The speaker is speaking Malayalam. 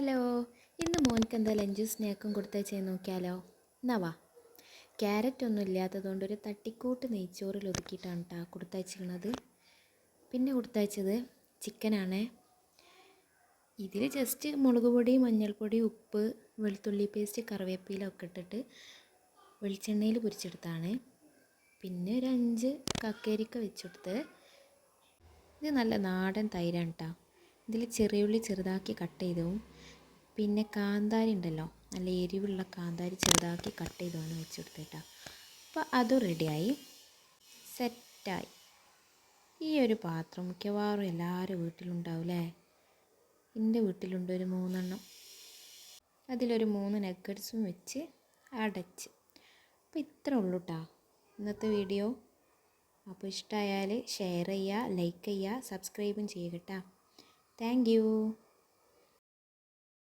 ഹലോ. ഇന്ന് മോൻക്ക് എന്താ ലഞ്ചും സ്നാക്കും കൊടുത്താൽ ചെയ്ത് നോക്കിയാലോ. എന്നാ വാ. ക്യാരറ്റ് ഒന്നും ഇല്ലാത്തതുകൊണ്ട് ഒരു തട്ടിക്കൂട്ട് നെയ്ച്ചോറിൽ ഒതുക്കിയിട്ടാണ് കേട്ടോ കൊടുത്തയച്ചിരിക്കുന്നത് പിന്നെ കൊടുത്തയച്ചത് ചിക്കനാണ്. ഇതിൽ ജസ്റ്റ് മുളക് പൊടി മഞ്ഞൾപ്പൊടി ഉപ്പ് വെളുത്തുള്ളി പേസ്റ്റ് കറിവേപ്പില ഒക്കെ ഇട്ടിട്ട് വെളിച്ചെണ്ണയിൽ പൊരിച്ചെടുത്താണ്. പിന്നെ ഒരു അഞ്ച് കക്കേരിക്ക വെച്ചെടുത്ത് ഇത് നല്ല നാടൻ തൈരാണ് കേട്ടോ ഇതിൽ ചെറിയുള്ളി ചെറുതാക്കി കട്ട് ചെയ്തതും പിന്നെ കാന്താരി ഉണ്ടല്ലോ. നല്ല എരിവുള്ള കാന്താരി ചെറുതാക്കി കട്ട് ചെയ്തതാണ് വെച്ച് കൊടുത്തേട്ടാ. അപ്പോൾ അതും റെഡിയായി സെറ്റായി ഈ ഒരു പാത്രം മിക്കവാറും എല്ലാവരും വീട്ടിലുണ്ടാവില്ലേ എന്റെ വീട്ടിലുണ്ട് ഒരു മൂന്നെണ്ണം. അതിലൊരു മൂന്ന് നഗറ്റ്സും വെച്ച് അടച്ച്. അപ്പോൾ ഇത്ര ഉള്ളൂ കേട്ടോ ഇന്നത്തെ വീഡിയോ അപ്പോൾ ഇഷ്ടമായാൽ ഷെയർ ചെയ്യുക ലൈക്ക് ചെയ്യുക സബ്സ്ക്രൈബും ചെയ്യുക കേട്ടോ. താങ്ക്